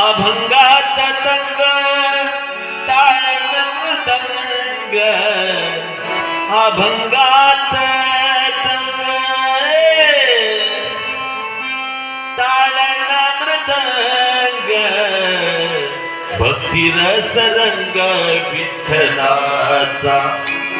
अभंगात दंग अभंगात मृदंग। अभंगात दंग टाळण मृदंग। भक्ती रसरंग विठ्ठलाचा।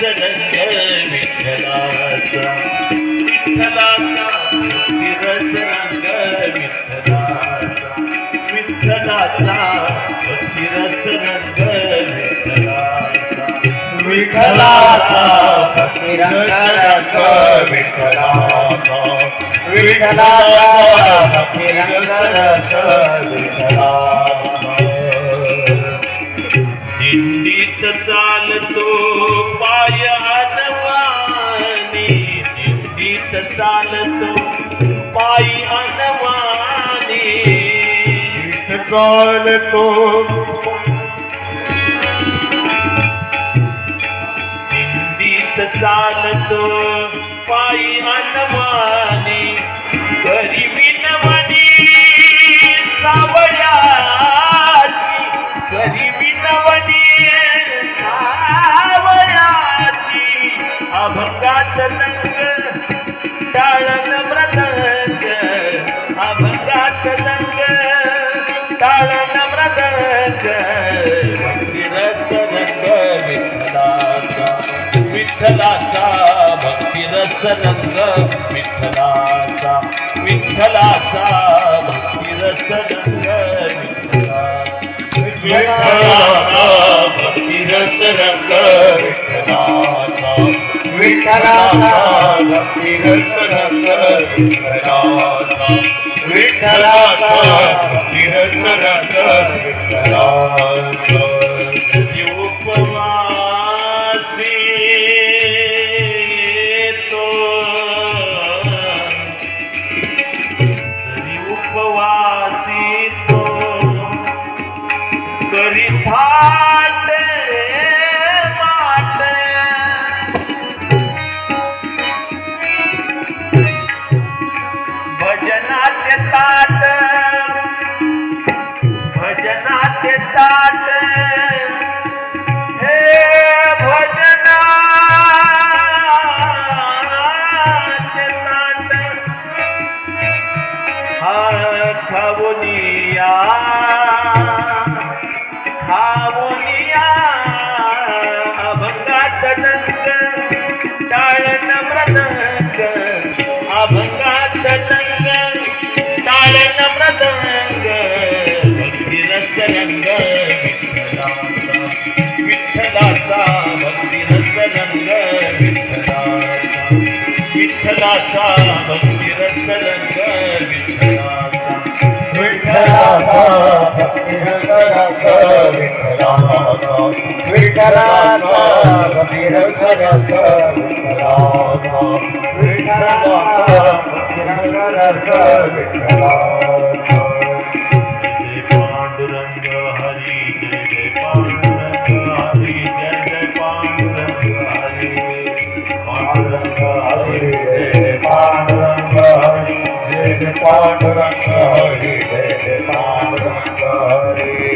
भक्ती विठ्ठलाचा विठ्ठलाचा रंग विठ्ठलाचा विठ्ठलाचा रस रंग विठ्ठलाचा विठ्ठलाचा भक्तिरंगरस विठ्ठलाचा विठ्ठलाचा विठ्ठलाचा दिंडीत चालतो चालतो पायी अनवानी गीत चालतो चालतो. विठ्ठलाचा भक्ती रसरंग विठ्ठलाचा विठ्ठलाचा भक्ती रसरंग विठ्ठलाचा भक्ती रसरंग विठ्ठलाचा विठ्ठलाचा भक्तिरस रसरंग विठ्ठलाचा विठ्ठलाचा भक्ती रसरंग विठ्ठलाचा. विठ्ठलाचा भक्ती रस रंग विठ्ठलाचा. विठ्ठलाचा भक्ती रस रंग विठ्ठलाचा विठ्ठलाचा भक्तिरस विठ्ठलाचा विठ्ठलाचा विठ्ठलाचा जय पांडुरंग हरी जय पांडुरंग हरी जय पांडुरंग हरी पांडुरंग हरी जय पांडुरंग हरी जय पांडुरंग हरी जय पांडुरंग हरी।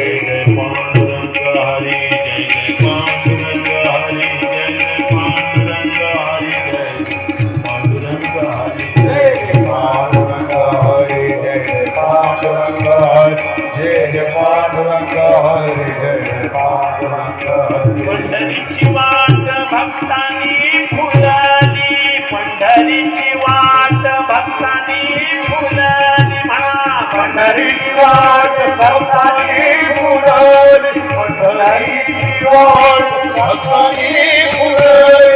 पंढरीची वाट भक्तांनी फुलली पंढरीची वाट भक्तांनी फुलली. म्हणा पंढरीची वाट भक्तांनी फुलली पंढरीची वाट भक्तांनी फुलली.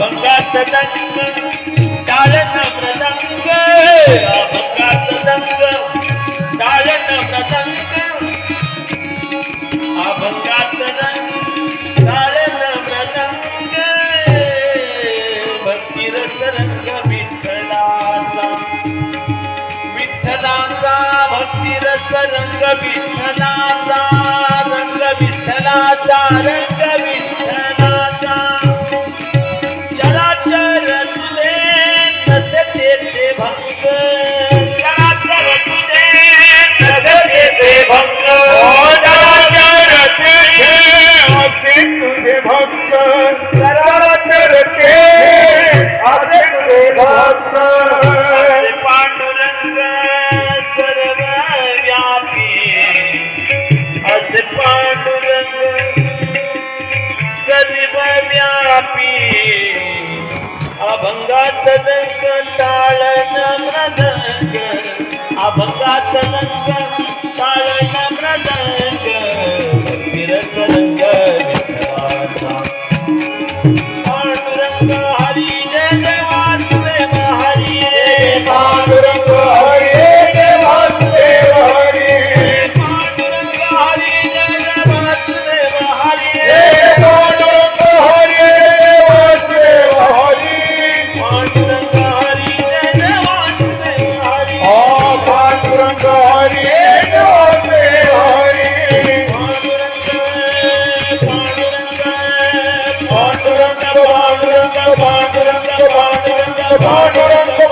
अभंगात दंग टाळन मृदंग अभंगात दंग टाळन मृदंग अभंगात रंग ताळन मृदंग भक्ती रसरंग विठ्ठलाचा. विठ्ठलाचा भक्ती रसरंग विठ्ठलाचा. रंग विठ्ठलाचा रंग विठ्ठला. 大哥 मृदंग अभंगात रंग. पांडुरंग हरी जय वासुदेव